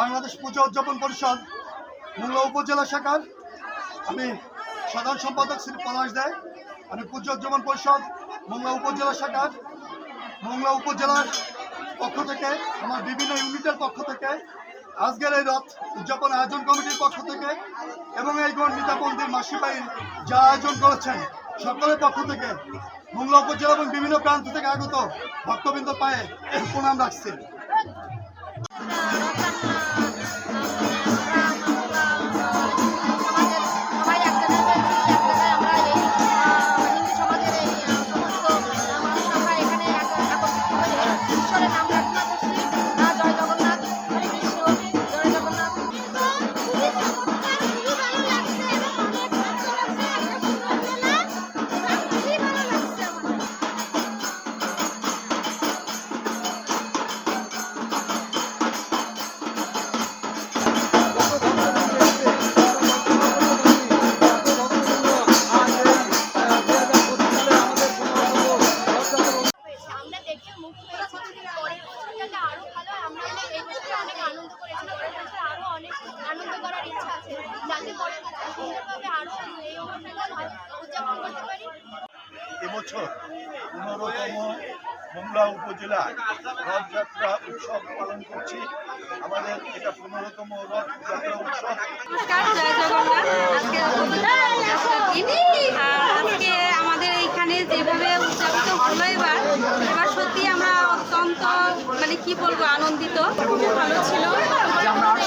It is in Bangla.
বাংলাদেশ পূজা উদযাপন পরিষদ মোংলা উপজেলা শাখার, আমি সাধারণ সম্পাদক শ্রী পলাশ দেয় আমি পূজা উদযাপন পরিষদ মোংলা উপজেলা শাখার মোংলা উপজেলার পক্ষ থেকে, আমার বিভিন্ন ইউনিটের পক্ষ থেকে, আজকের এই রথ উদযাপন আয়োজন কমিটির পক্ষ থেকে এবং এই গণিতাপন্থীর মাসিবাইর যা আয়োজন করেছেন, সকলের পক্ষ থেকে মোংলা উপজেলা এবং বিভিন্ন প্রান্ত থেকে আগত ভক্তবৃন্দ পায়ে প্রণাম রাখছি। এবছর পনেরোতম মোংলা উপজেলা রথযাত্রা উৎসব পালন করছি। আমাদের এটা পনেরোতম রথযাত্রা উৎসব। নমস্কার জয় জগন্নাথ। আজকে রথযাত্রার দিন আর আজকে আমাদের এইখানে যেভাবে উদযাপিত হলো এবার এবার সত্যি আমরা অত্যন্ত মানে কি বলব আনন্দিত। খুবই ভালো ছিল। যে আমরা আসছি